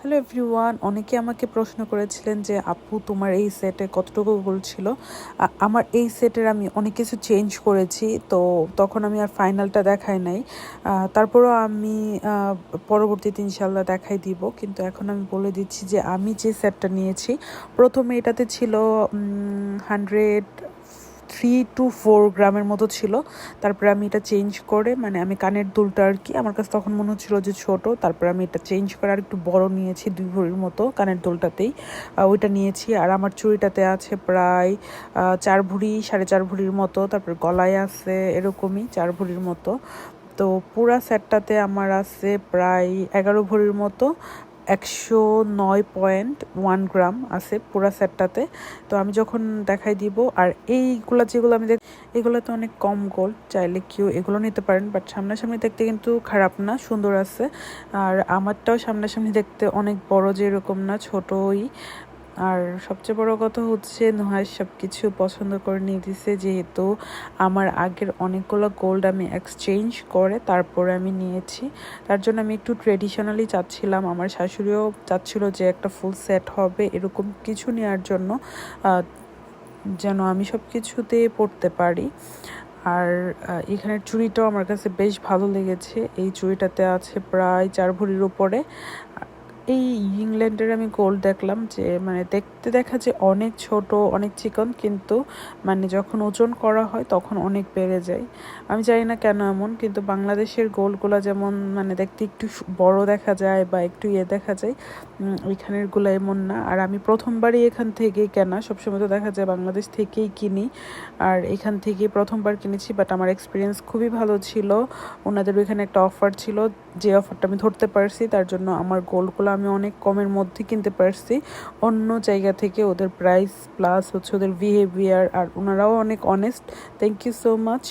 Hello everyone অনেকে আমাকে প্রশ্ন করেছিলেন যে, আপু, তোমার এই সেটে কতটুকু গোল ছিল? আমার এই সেটের আমি অনেক কিছু চেঞ্জ করেছি, তো তখন আমি আর ফাইনালটা দেখাই নাই। তারপরও আমি পরবর্তীতে ইনশাল্লাহ দেখাই দিব। কিন্তু এখন আমি বলে দিচ্ছি যে, আমি যে সেটটা নিয়েছি, প্রথমে এটাতে ছিল হান্ড্রেড থ্রি টু ফোর গ্রামের মতো ছিল। তারপরে আমি এটা চেঞ্জ করে মানে আমি কানের দুলটা আর কি, আমার কাছে তখন মনে হচ্ছিল যে ছোট, তারপরে আমি এটা চেঞ্জ করে আর একটু বড় নিয়েছি, দুই ভরির মতো কানের দুলটাতেই। ওইটা নিয়েছি, আর আমার চুড়িটাতে আছে প্রায় চার ভরি, সাড়ে চার ভরির মতো, তারপর গলায় আছে এরকমই চার ভরির মতো। তো পুরা সেটটাতে আমার আছে প্রায় এগারো ভরির মতো একশো নয় পয়েন্ট ওয়ান গ্রাম আছে পুরা সেটটাতে। তো আমি যখন দেখাই দিব, আর এইগুলো যেগুলো আমি দেখ এগুলো তো অনেক কম গোল্ড চাইলে কেউ এগুলো নিতে পারেন বাট সামনাসামনি দেখতে কিন্তু খারাপ না, সুন্দর আছে। আর আমারটাও সামনাসামনি দেখতে অনেক বড় যেরকম না, ছোটই। আর সবচেয়ে বড় কথা হচ্ছে নুহাস সব কিছু পছন্দ করে নিয়ে দিছে যেহেতু আমার আগের অনেকগুলো গোল্ড আমি এক্সচেঞ্জ করে তারপরে আমি নিয়েছি। তার জন্য আমি একটু ট্রেডিশনালি চাচ্ছিলাম। আমার শাশুড়িও চাচ্ছিল যে একটা ফুল সেট হবে, এরকম কিছু নেওয়ার জন্য যেন আমি সব কিছুতে পড়তে পারি। আর এখানের চুড়িটাও আমার কাছে বেশ ভালো লেগেছে। এই চুড়িটাতে আছে প্রায় চার ভরির উপরে। এই ইংল্যান্ডের আমি গোল্ড দেখলাম যে মানে দেখতে দেখা যে অনেক ছোট অনেক চিকন কিন্তু মানে যখন ওজন করা হয় তখন অনেক বেড়ে যায়। আমি জানি না কেন এমন কিন্তু বাংলাদেশের গোলগুলো যেমন মানে দেখতে একটু বড় দেখা যায় বা একটু ইয়ে দেখা যায় উম, ওইখানেরগুলো এমন না। আর আমি প্রথমবারই এখান থেকেই কেনা সবসময় তো দেখা যায় বাংলাদেশ থেকেই কিনি। আর এখান থেকেই প্রথমবার কিনেছি বাট আমার এক্সপিরিয়েন্স খুবই ভালো ছিল। ওনাদের ওইখানে একটা অফার ছিল যে অফারটা আমি ধরতে পারছি, তার জন্য আমার গোলগুলো আমি অনেক কমের মধ্যে কিনতে পারছি। অন্য জায়গা থেকে ওদের প্রাইস প্লাস হচ্ছে ওদের বিহেভিয়ার আর ওনারাও অনেক honest thank you so much